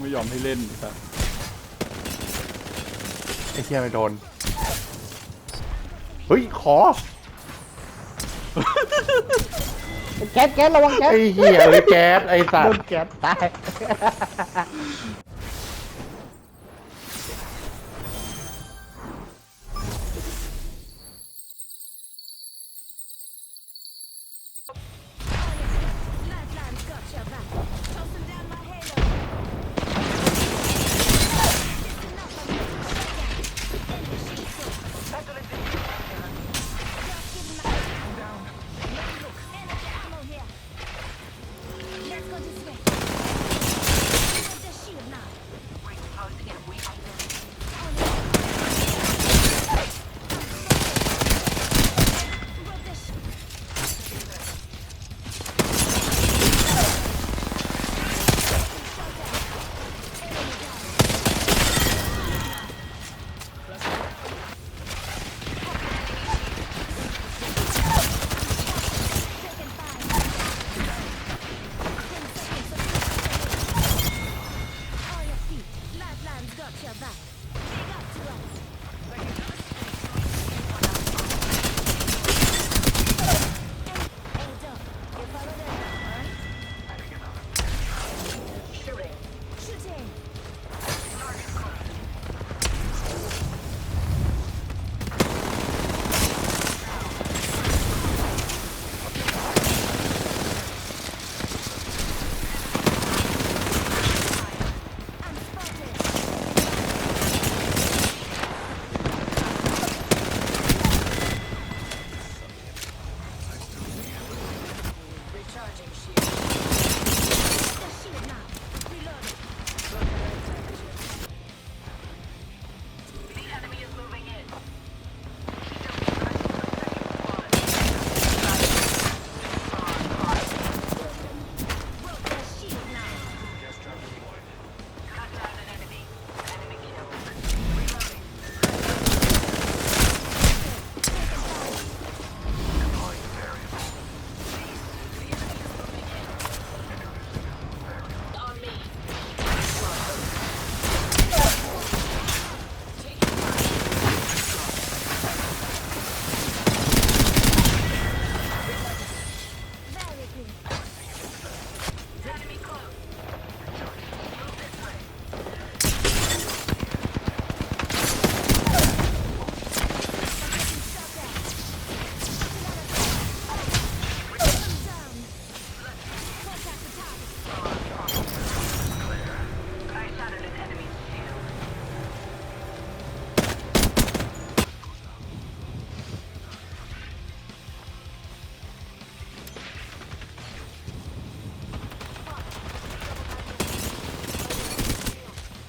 ไม่ยอมให้เล่นครับไอ้เหี้ยไม่โดน เฮ้ย ขอ แก๊สแก๊สระวังแก๊สไอ้เหี้ยเลยแก๊สไอ้สัตโดว์นแก๊สตาย this way.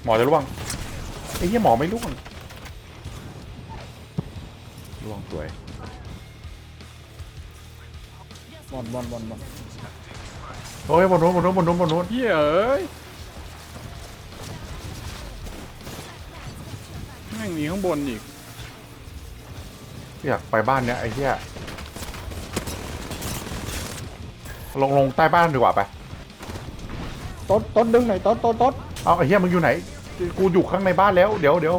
หมอจะร่วงไอ้เหี้ยหมอไม่ร่วงร่วงสวยบอลบอลบอลบอลโอ้ยบนนู้นบนนู้นบนนู้นบนนู้นเหี้ยเอ้ยแม่งมีข้างบนอีกอยากไปบ้านเนี้ยไอ้เหี้ยลงลงใต้บ้านดีกว่าไป ต้นต้นดึงหน่อยต้นต้นต้น เอาไอ้เหี้ยมึงอยู่ไหน กูอยู่ข้างในบ้านแล้วเดี๋ยวเดี๋ยว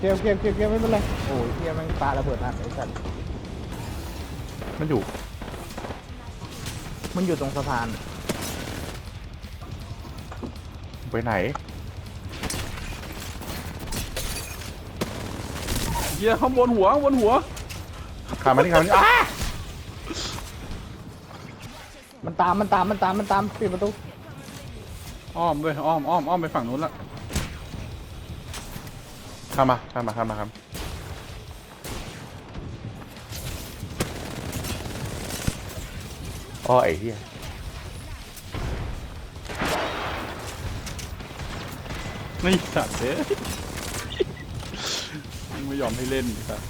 เกมเกมเกมเกมไม่เป็นไรโอ้ยเกมแม่งปาระเบิดอัดไอ้สัตว์มันอยู่มันอยู่ตรงสะพานไปไหนเหี้ยข้างบนหัวข้างบนหัวขามานี่ขามานี่อ้ามันตามมันตามมันตามมันตามปิดประตู อ้อมด้วยอ้อมอ้อมอ้อมไปฝั่งนู้นละข้ามมาข้ามมาข้ามมาครับอ๋อไอ้เหี้ยนี่สัตว์เด้ยไม่ยอมให้เล่นครับ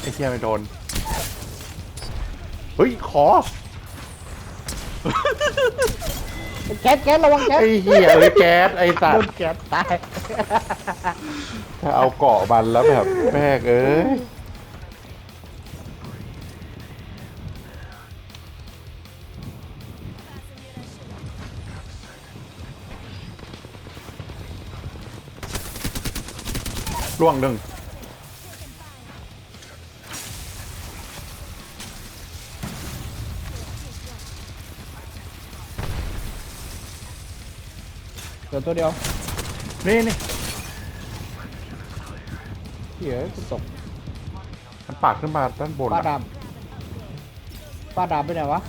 ไอ้เหี้ยไม่โดน เฮ้ย ขอ แก๊สแก๊สระวังแก๊สไอ้เหี้ยไอแก๊สไอ้สัตโดว์แก๊สตายถ้าเอาเกาะมันแล้วแบบแม่เอ้ยล่วงหนึ่ง ลือตัวเดียว นี่นี่เหี้ยกูตกมันปากขึ้นมาด้านบนป้าอะดำป้าดำไปไหนวะ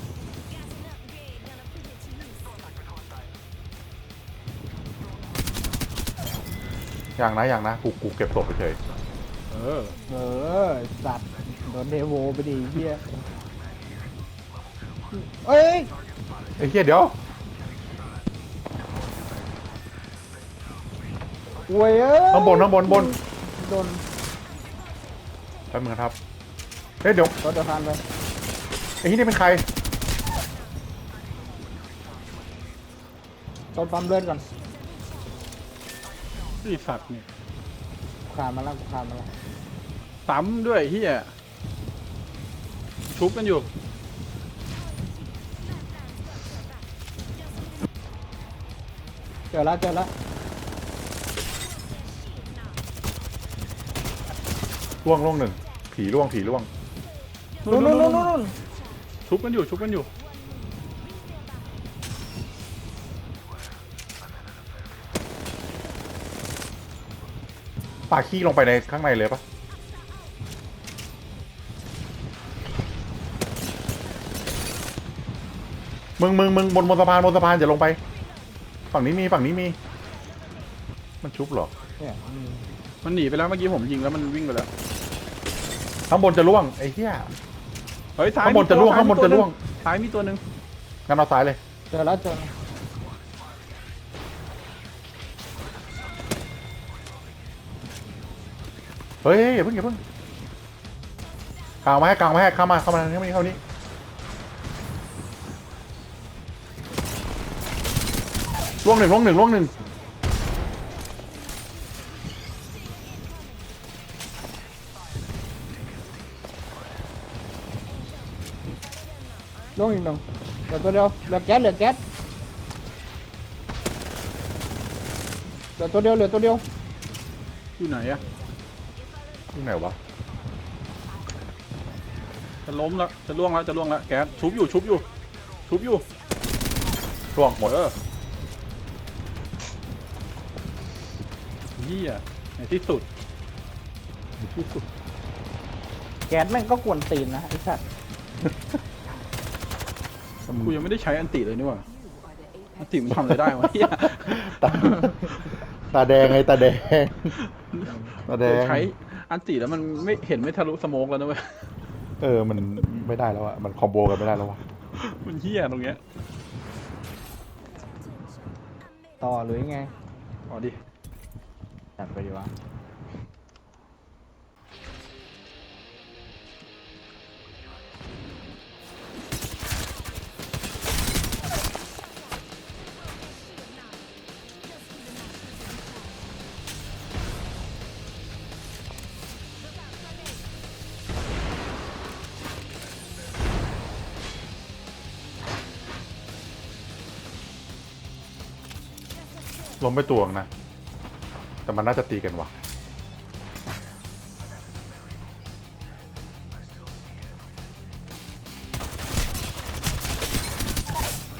อย่างนะอย่างนะกูกูเก็บศพไปเฉยเออเออสัตว์โดนเดโวไปดิเฮียเอ้ย ไอ้เหี้ยเดี๋ยว อวยเอ้ยข้างบนข้างบนบนโดนแป๊บนึงนะครับเฮ้ยเดี๋ยวรถเดือดพันเลยไอ้ที่นี่เป็นใครต้นปั๊มเลือดก่อนไอ้สัตว์เนี่ยกูขามมาแล้วกูขามมาแล้วซ้ำด้วยเฮียชุบกันอยู่เจอแล้วเจอแล้ว ล่วงล่วงหนึ่งผีล่วงผีล่วงนู่นนู่นนู่นนู่นชุบกันอยู่ชุบกันอยู่ปาขี้ลงไปในข้างในเลยปะมึงมึงมึงบนบนสะพานบนสะพานอย่าลงไป ฝั่งนี้มีฝั่งนี้มี มันชุบเหรอ เนี่ยอืมมันหนีไปแล้วเมื่อกี้ผมยิงแล้วมันวิ่งไปแล้ว ข้างบนจะล่วงไอ้เหี้ย เฮ้ยซ้ายข้างบนมีจะตัวล่วงซ้ยข้างบนมีตัวจะล่วงหนึ่ซ้ายมีตัวหนึ่งงั้นเอาซ้ายเลยเจอแล้วเจอแล้วเฮ้ยอย่าเพิ่งอย่าเพิ่งกลางมาให้กลางมาให้เข้ามาเข้ามาเข้ามาเข้านี้ล่วงหนึ่งล่วงหนึ่งล่วงหนึ่ง ลงอีกหนึ่งเหลือตัวเดียวเหลือแก๊สเหลือแก๊สเหลือตัวเดียวเหลือตัวเดียวอยู่ไหนอะที่ไหนวะจะล้มแล้วจะล่วงแล้วจะล่วงแล้วแก๊สชุบอยู่ชุบอยู่ชุบอยู่ล่วงหมดเออเฮียในที่สุดในที่สุด แก๊สแม่งก็กวนตีนนะไอ้สัตว์ กูยังไม่ได้ใช้อันติเลยนี่หว่าอันติมันทำอะไรได้วะเฮียตาตาแดงไงตาแดง ตาแดง ใช้อันติแล้วมันไม่เห็นไม่ทะลุสโมกแล้วนะเว้ย เออ มันไม่ได้แล้วอะมันคอมโบกันไม่ได้แล้ววะมันเฮียตรงเนี้ย ต่อหรือยังไง อ๋อดิ จัดไปดีวะ ล้มไปตัวงนะ แต่มันน่าจะตีกันว่ะ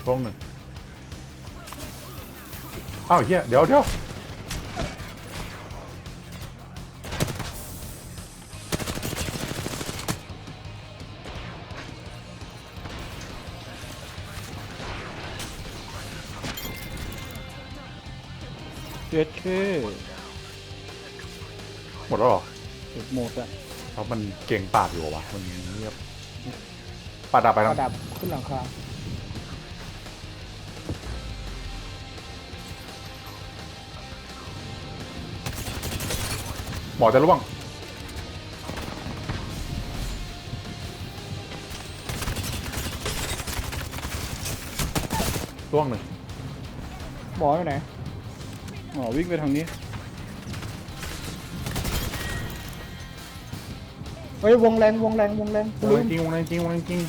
พวงหนึ่งอ้าวเฮียเดี๋ยวเดี๋ยว เจ็ดชื่อหมดแล้วเหรอเจ็ดหมดอะเพราะมันเก่งปากอยู่วะมันเงียบปาดดับไปปแล้ระวดับขึ้นหลังคาหมอจะร่วงร่วงหนึ่งหมออยู่ไหน อ๋อวิ่งไปทางนี้ เฮ้ยวงแรงวงแรงวงแรงวงลืแรมงจริงวงแรงจริงวงแรงจริง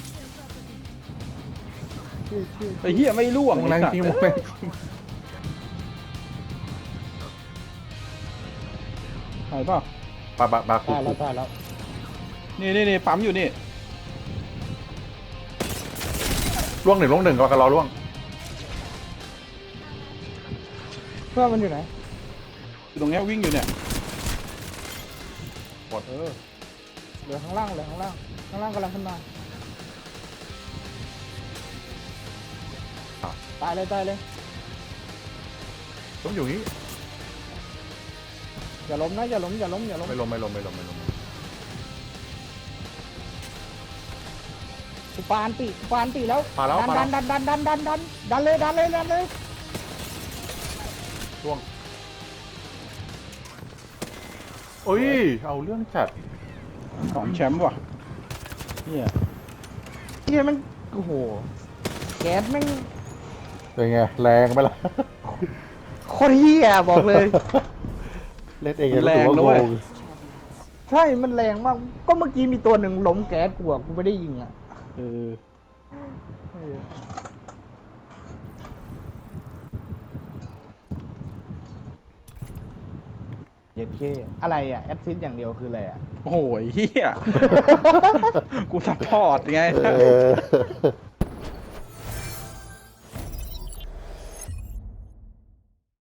ชื่อชื่อไอ้เฮียไม่ร่วงวงแรงไอ้สัตจริงว์วงแรงจริงไหนเปล่าปาบาบาคูได้แล้วได้แล้ว นี่นี่นี่ปั๊มอยู่นี่ล่วงหนึ่งล่วงหนึ่งก็กระรอล่วง พื่อนมันอยู่ไหนอยู่ตรงเนี้ยวิ่งอยู่เนี่ยหมดเออเหลือข้างล่างเหลือข้างล่างข้างล่างกำลังขึ้นมาตายเลยตายเลยต้องอยู่นี้อย่าล้มนะอย่าล้มอย่าล้มอย่าล้มไม่ลงไม่ลงไม่ลงไม่ลงกูปานตีกูปานตีแล้วมาแล้วดันมาดัแล้วนดันดันดันดันดันดันเลยดันเลยดันเลย โอ้ย เอาเรื่องจัดสองแชมป์ว่ะเนี่ยเฮียมันโอ้โห แก๊สแม่งเป็นไง แรงไปละโคตรเฮียบอกเลย เล่นเองมันแรงนะเว้ยใช่มันแรงมาก ก็เมื่อกี้มีตัวหนึ่งล้มแก๊สกูอะกูไม่ได้ยิงอะ เออเออ เย็ดเคอะไรอะแอดซิสอย่างเดียวคืออะไรอะ โอ้โหเฮียกูซัพพอร์ตไง เออ